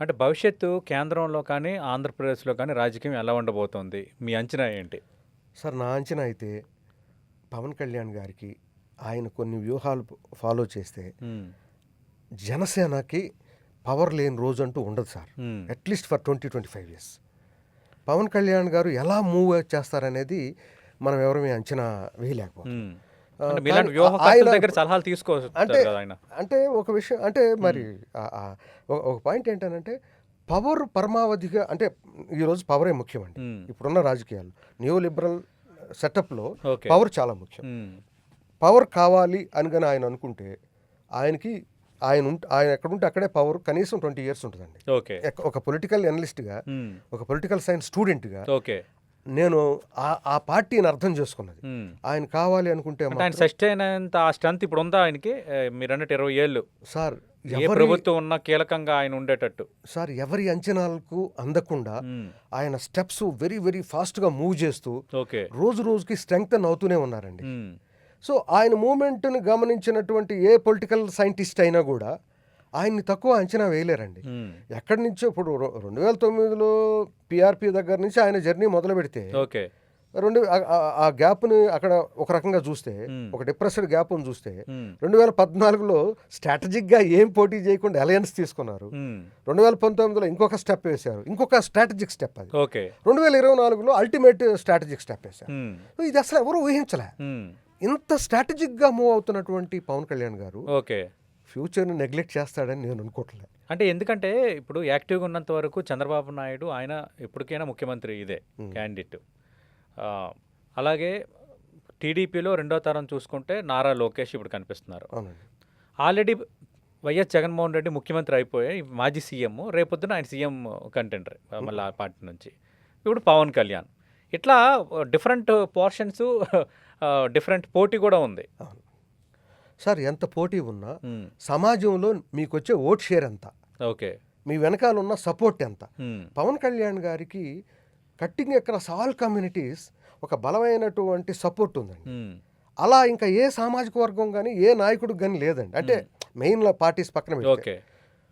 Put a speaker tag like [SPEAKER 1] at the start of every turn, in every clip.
[SPEAKER 1] అంటే భవిష్యత్తు కేంద్రంలో కానీ ఆంధ్రప్రదేశ్లో కానీ రాజకీయం ఎలా ఉండబోతోంది? మీ అంచనా ఏంటి?
[SPEAKER 2] సార్ నా అంచనా అయితే పవన్ కళ్యాణ్ గారికి ఆయన కొన్ని వ్యూహాలు ఫాలో చేస్తే జనసేనకి పవర్ లేని రోజు అంటూ ఉండదు sir. At least for twenty twenty five years. Pawan Kalyan గారు ఎలా మూవ్ చేస్తారనేది మనం ఎవరమే అంచనా వేయలేకపోతాం
[SPEAKER 1] దగ్గర సలహాలు తీసుకోవచ్చు
[SPEAKER 2] అంటే అంటే ఒక విషయం అంటే మరి ఒక- పాయింట్ ఏంటంటే పవర్ పరమావధిగా అంటే ఈరోజు పవరే ముఖ్యమండి. ఇప్పుడున్న రాజకీయాలు. న్యూ లిబరల్ సెటప్లో పవర్ చాలా ముఖ్యం. పవర్ కావాలి అని కానీ ఆయన అనుకుంటే ఆయనకి ఆయన ఉంట ఆయన ఎక్కడుంటే అక్కడే పవర్ కనీసం ట్వంటీ ఇయర్స్ ఉంటుందండి. ఒక పొలిటికల్ ఎనలిస్ట్గా
[SPEAKER 1] ఉమ్,
[SPEAKER 2] ఒక పొలిటికల్ సైన్స్ స్టూడెంట్గా నేను ఆ ఆ పార్టీని అర్థం చేసుకున్నది. ఆయన కావాలి అనుకుంటే
[SPEAKER 1] సస్టైన్ అయినంత ఆ స్ట్రెంత్ ఇప్పుడు ఉందా ఆయనకి? మీరు అన్నట్టు ఇరవై ఏళ్ళు.
[SPEAKER 2] సార్
[SPEAKER 1] ప్రభుత్వం ఉన్నా కీలకంగా ఆయన ఉండేటట్టు.
[SPEAKER 2] సార్ ఎవరి అంచనాలకు అందకుండా ఆయన స్టెప్స్ వెరీ వెరీ ఫాస్ట్గా మూవ్ చేస్తూ రోజు రోజుకి స్ట్రెంగ్తన్ అవుతూనే ఉన్నారండి. సో ఆయన మూమెంట్ని గమనించినటువంటి ఏ పొలిటికల్ సైంటిస్ట్ అయినా కూడా ఆయన్ని తక్కువ అంచనా వేయలేరండి. ఎక్కడి నుంచో ఇప్పుడు రెండు వేల తొమ్మిదిలో పిఆర్పి దగ్గర నుంచి ఆయన జర్నీ మొదలు పెడితే
[SPEAKER 1] ఓకే.
[SPEAKER 2] రెండు ఆ- గ్యాప్ని అక్కడ ఒక రకంగా చూస్తే. ఒక డిప్రెస్డ్ గ్యాప్ని చూస్తే రెండు వేల పద్నాలుగులో స్ట్రాటజిక్గా ఏం పోటీ చేయకుండా అలయన్స్ తీసుకున్నారు. రెండు వేల పంతొమ్మిదిలో ఇంకొక స్టెప్ వేశారు. ఇంకొక స్ట్రాటజిక్ స్టెప్ అది. రెండు వేల ఇరవై నాలుగులో అల్టిమేట్ స్ట్రాటజిక్ స్టెప్ వేశారు. ఇది అసలు ఎవరు ఊహించలే. ఇంత స్ట్రాటజిక్గా మూవ్ అవుతున్నటువంటి పవన్ కళ్యాణ్ గారు
[SPEAKER 1] ఓకే.
[SPEAKER 2] ఫ్యూచర్ని నెగ్లెక్ట్ చేస్తాడని నేను అనుకోవట్లే
[SPEAKER 1] అంటే ఎందుకంటే ఇప్పుడు యాక్టివ్గా ఉన్నంత వరకు చంద్రబాబు నాయుడు ఆయన ఎప్పటికైనా ముఖ్యమంత్రి ఇదే. క్యాండిడేట్. అలాగే టీడీపీలో రెండో తరం చూసుకుంటే నారా లోకేష్ ఇప్పుడు కనిపిస్తున్నారు. ఆల్రెడీ వైఎస్ జగన్మోహన్ రెడ్డి ముఖ్యమంత్రి అయిపోయి మాజీ సీఎం రేపొద్దున ఆయన సీఎం కంటెండర్ మళ్ళీ ఆ పార్టీ నుంచి. ఇప్పుడు పవన్ కళ్యాణ్. ఇట్లా డిఫరెంట్ పోర్షన్స్ డిఫరెంట్ పోటీ కూడా ఉంది.
[SPEAKER 2] సార్ ఎంత పోటీ ఉన్నా సమాజంలో మీకు వచ్చే ఓట్ షేర్ ఎంత?
[SPEAKER 1] ఓకే.
[SPEAKER 2] మీ వెనకాల ఉన్న సపోర్ట్ ఎంత? పవన్ కళ్యాణ్ గారికి కట్టింగ్ అక్రాస్ ఆల్ కమ్యూనిటీస్ ఒక బలమైనటువంటి సపోర్ట్ ఉందండి. అలా ఇంకా ఏ సామాజిక వర్గం కానీ ఏ నాయకుడికి కానీ లేదండి. అంటే మెయిన్ పార్టీస్ పక్కన పెడితే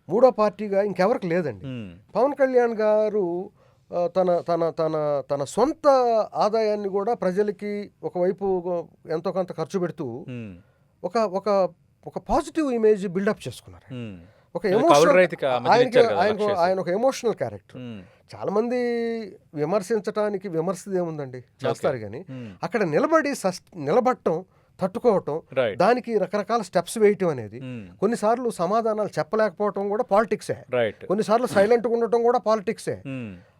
[SPEAKER 2] మూడో పార్టీగా ఇంకెవరికి లేదండి. పవన్ కళ్యాణ్ గారు తన తన తన తన సొంత ఆదాయాన్ని కూడా ప్రజలకి ఒకవైపు ఎంతో కొంత ఖర్చు పెడుతూ ఒక ఒక ఒక పాజిటివ్ ఇమేజ్ బిల్డప్ చేసుకున్నారు. ఒక ఎమోషనల్
[SPEAKER 1] రైతుకి ఆ మధ్యన
[SPEAKER 2] ఆయనకి
[SPEAKER 1] ఇచ్చారు కదా
[SPEAKER 2] ఆయనకు
[SPEAKER 1] లక్షేసి.
[SPEAKER 2] ఆయన ఒక ఎమోషనల్ క్యారెక్టర్ చాలా మంది విమర్శించడానికి విమర్శది ఏముందండి? చేస్తారు కానీ అక్కడ నిలబడి నిలబడటం తట్టుకోవటం దానికి రకరకాల స్టెప్స్ వేయటం అనేది కొన్నిసార్లు సమాధానాలు చెప్పలేకపోవటం కూడా పాలిటిక్సే కొన్నిసార్లు సైలెంట్గా ఉండటం కూడా పాలిటిక్సే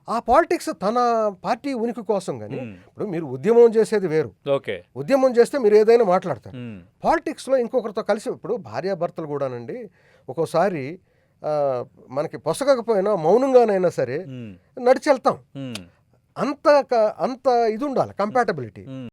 [SPEAKER 2] ఆ పాలిటిక్స్ తన పార్టీ ఉనికి కోసం కానీ ఇప్పుడు మీరు ఉద్యమం చేసేది వేరు.
[SPEAKER 1] ఓకే.
[SPEAKER 2] ఉద్యమం చేస్తే మీరు ఏదైనా మాట్లాడతారు. పాలిటిక్స్లో ఇంకొకరితో కలిసి ఇప్పుడు భార్యాభర్తలు కూడానండి ఒక్కోసారి మనకి పొసగకపోయినా మౌనంగానైనా సరే నడిచి వెళ్తాం అంత అంత ఇది ఉండాలి కంపాటబిలిటీ.